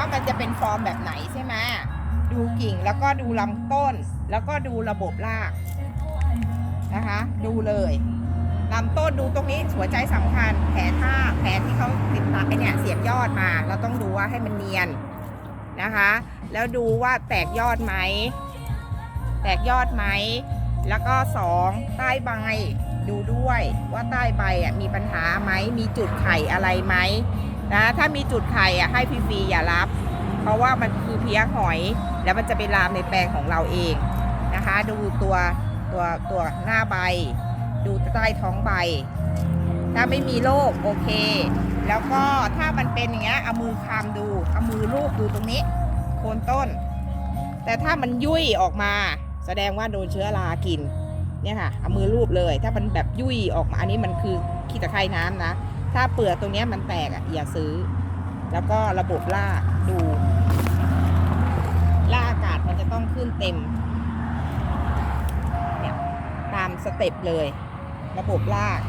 ว่ามันจะเป็นฟอร์มแบบไหนใช่ไหมดูกิ่งแล้วก็ดูลำต้น แล้วก็ดูระบบรากนะคะ ดูเลยลำต้นดูตรงนี้หัวใจสำคัญ แผลท่าแผลที่เขาติดตาไอเนี่ยเสียบยอดมา เราต้องดูว่าให้มันเนียนนะคะ แล้วดูว่าแตกยอดไหม แตกยอดไหม แล้วก็สองใต้ใบดูด้วยว่าใต้ใบอะมีปัญหาไหมมีจุดไข่อะไรไหม นะถ้ามีจุดไข่อะให้ฟรีๆอย่ารับ เพราะว่ามันคือเพี้ยหอย แล้วมันจะไปลามในแปลงของเราเองนะคะ ดูตัวตัวตัวหน้าใบ ดูใต้ท้องใบ ถ้าไม่มีโรคโอเค แล้วก็ถ้ามันเป็นอย่างเงี้ยเอามือคามดูเอามือลูบดูตรงนี้โคนต้น แต่ถ้ามันยุ่ยออกมา แสดงว่าโดนเชื้อรากินเนี่ยค่ะเอามือลูบเลย ถ้ามันแบบยุ่ยออกมาอันนี้มันคือขี้ตะไคร่น้ำนะ ถ้าเปลือกตรงนี้มันแตกอะอย่าซื้อ แล้วก็ระบบล่ากดูล่าอากาศมันจะต้องขึ้นเต็มเนี่ยตามสเต็ปเลย ระบบลาก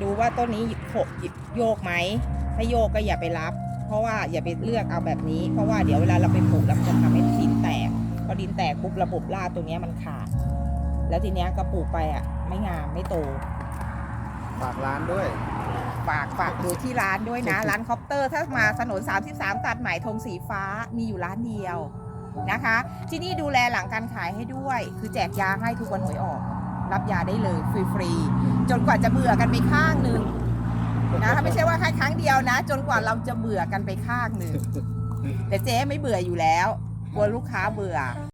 ดูว่าต้นนี้โขกโยกไหมถ้าโยกก็อย่าไปรับ เพราะว่าอย่าไปเลือกเอาแบบนี้ เพราะว่าเดี๋ยวเวลาเราไปปลูกแล้วมันจะทำให้ดินแตกพอดินแตกปุ๊บระบบราตรงนี้มันขาด แล้วทีเนี้ยก็ปลูกไปอะ ไม่งามไม่โตฝากร้านด้วย ฝากฝากดูที่ร้านด้วยนะ ร้านคอปเตอร์ ถ้ามาถนน 33 ตัดใหม่ธงสีฟ้ามีอยู่ร้านเดียวนะคะ ที่นี่ดูแลหลังการขายให้ด้วย คือแจกยาให้ทุกวันหวยออก รับยาได้เลยฟรีๆจนกว่าจะเบื่อกันไปข้างหนึ่งนะไม่ใช่ว่าแค่ครั้งเดียวนะ จนกว่าเราจะเบื่อกันไปข้างหนึ่งแต่เจ๊ไม่เบื่ออยู่แล้วกลัวลูกค้าเบื่อ